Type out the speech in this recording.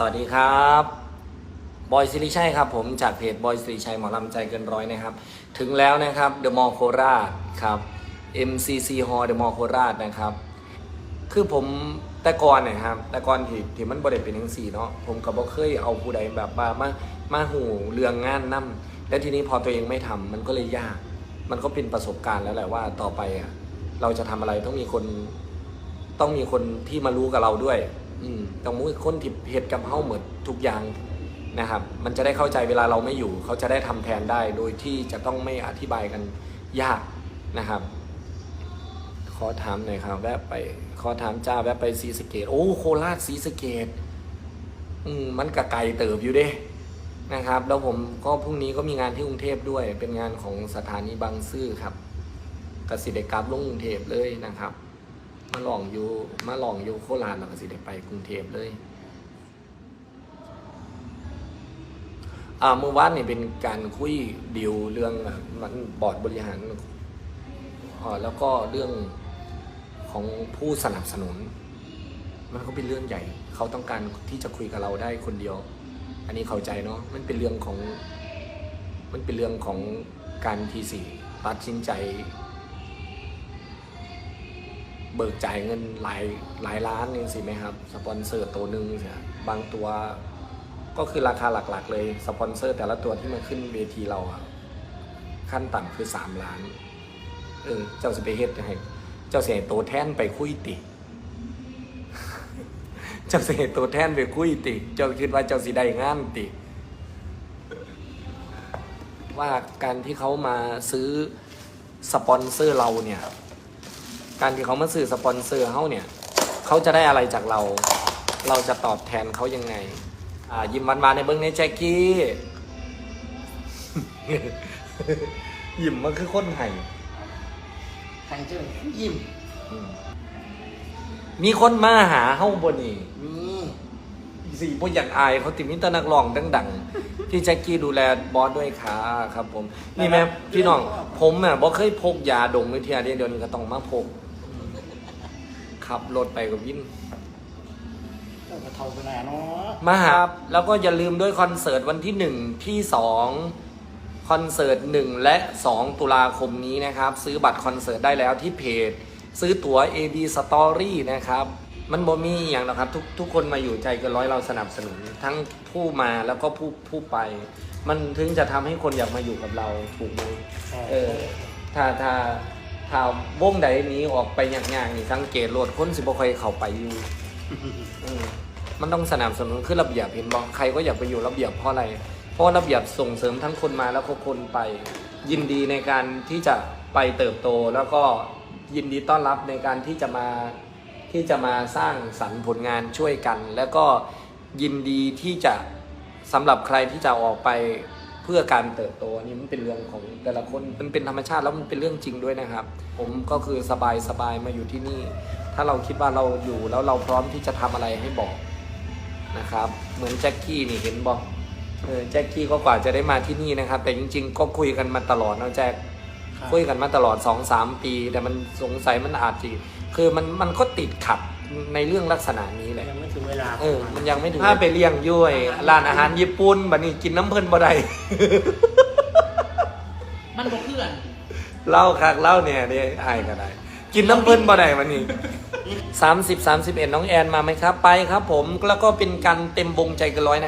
สวัสดีครับ บอยสิริชัยครับ ผมจากเพจบอยสิริชัยหมอลำใจเกินร้อยนะครับ ถึงแล้วนะครับเดอะมอลโคราชครับ MCC Hall เดอะมอลโคราชนะครับ คือผมแต่ก่อนเนะครับ แต่ก่อนที่ที่มันบริเป็นทั้งสี่เนาะผมก็บ่เคยเอาผู้ใดแบบมามามาหูเรื่องงานนํและทีนี้พอตัวเองไม่ทำมันก็เลยยาก มันก็เป็นประสบการณ์แล้วแหละว่าต่อไปอะเราจะทำอะไรต้องมีคนต้องมีคนที่มารู้กับเราด้วย ต้องมีคนที่เหตุกับเฮ้าเหมือนทุกอย่างนะครับ มันจะได้เข้าใจเวลาเราไม่อยู่ เขาจะได้ทำแทนได้ โดยที่จะต้องไม่อธิบายกันยากนะครับ ขอถามหน่อยครับ แวะไป ขอถามจ้าแวะไปศรีสเกดโอ้โคราชศรีสเกดอืมมันกะไกลเติบอยู่เด้นะครับ แล้วผมก็พรุ่งนี้ก็มีงานที่กรุงเทพด้วย เป็นงานของสถานีบางซื่อครับกสิเดกลับลงกรุงเทพเลยนะครับ มาลองอยู่มาลองอยู่โคราชแล้วก็สิได้ไปกรุงเทพเลยอ่าเมื่อวานนี่เป็นการคุยดีลเรื่องมันบอร์ดบริหารอ่าแล้วก็เรื่องของผู้สนับสนุน มันก็เป็นเรื่องใหญ่ เขาต้องการที่จะคุยกับเราได้คนเดียว อันนี้เข้าใจเนาะมันเป็นเรื่องของ มันเป็นเรื่องของการทีสี่ตัดสินใจ เบิกจ่ายเงินหลายหลายล้านเองสิไหมครับสปอนเซอร์ตัวหนึ่งเนี่ยบางตัวก็คือราคาหลักๆ เลยสปอนเซอร์ แต่ละตัวที่มาขึ้นเวทีเราอะขั้นต่ำคือสามล้านเออเจ้าสิไปเฮ็ดให้เจ้าเสียตัวแทนไปคุยติ เจ้าเสียตัวแทนไปคุยติ เจ้าคิดว่าเจ้าสิได้งานติ ว่าการที่เขามาซื้อสปอนเซอร์เราเนี่ย การที่เขามาซื้อสปอนเซอร์เขาเนี่ย เขาจะได้อะไรจากเรา เราจะตอบแทนเขายังไง อ่า ยิ้มหวานๆในเบิ้งในแจ็คกี้ยิ้มมันคือคนไห้ใครเจอยิ้มอืมมีคนมาหาเฮ้าบนี่มีสี่พวกอยากอายเขาติดมิตรนักร้องดังๆที่แจ็คกี้ดูแลบอสด้วยค่ะครับผม นี่แม่พี่น้อง ผมอะบ่เคยพกยาดมวิทยาเดี๋ยวนี้ก็ต้องมาพก ขับรถไปกับวินเออกระเทาไปไหนเนาะมาครับแล้วก็อย่าลืมด้วยคอนเสิร์ตวันที่หนึ่งที่สองคอนเสิร์ตหนึ่งและ 2 ตุลาคมนี้นะครับ ซื้อบัตรคอนเสิร์ตได้แล้วที่เพจ ซื้อตั๋ว AB Story นะครับ มันบ่มีอย่างนะครับทุกทุกคนมาอยู่ใจเกันร้อยเราสนับสนุน ทั้งผู้มาแล้วก็ผู้ผู้ไป มันถึงจะทำให้คนอยากมาอยู่กับเราถูกไหมเออถ้าถ้า ถ้าวงใดหนี้ออกไปอย่างๆนี่สังเกตโหลดคนสิบ่ค่อยเข้าไปอยู่อืมมันต้องสนับสนุนคือระเบียบเห็นบอกใครก็อยากไปอยู่ระเบียบเพราะอะไร เพราะว่าระเบียบส่งเสริมทั้งคนมาแล้วก็คนไป ยินดีในการที่จะไปเติบโตแล้วก็ยินดีต้อนรับในการที่จะมาที่จะมาสร้างสรรค์ผลงานช่วยกัน แล้วก็ยินดีที่จะสำหรับใครที่จะออกไปเพื่อการเติบโตอันนี่มันเป็นเรื่องของแต่ละคนมันเป็นธรรมชาติแล้วมันเป็นเรื่องจริงด้วยนะครับ ผมก็คือสบายสบายมาอยู่ที่นี่ ถ้าเราคิดว่าเราอยู่แล้วเราพร้อมที่จะทำอะไรให้บอกนะครับ เหมือนแจ็คกี้นี่เห็นบอกเออแจ็คกี้ก็กว่าจะได้มาที่นี่นะครับ แต่จริง ๆ ก็คุยกันมาตลอดนะแจ็คครับคุยกันมาตลอด2อสามปี แต่มันสงสัยมันอาจจะคือมันมันก็ติดขัดในเรื่องลักษณะนี้แหละยังไม่ถึง เวลาเออมันยังไม่ถึงถ้าไปเลี้ยงย้วยร้านอาหารญี่ปุ่นบัดนี้กินน้ำเพิ่นบ่ได้ มันบ่เพื่อนเหล่าคักเหล่าเนี่ยเนี่ยอายก็ได้ กินน้ำเพิ่นบ่ได้วันนี้สามสิบสามสิบเอ็ดน้องแอนมาไหมครับ ไปครับผมแล้วก็เป็นการเต็มวงใจเกันร้อยนะครับ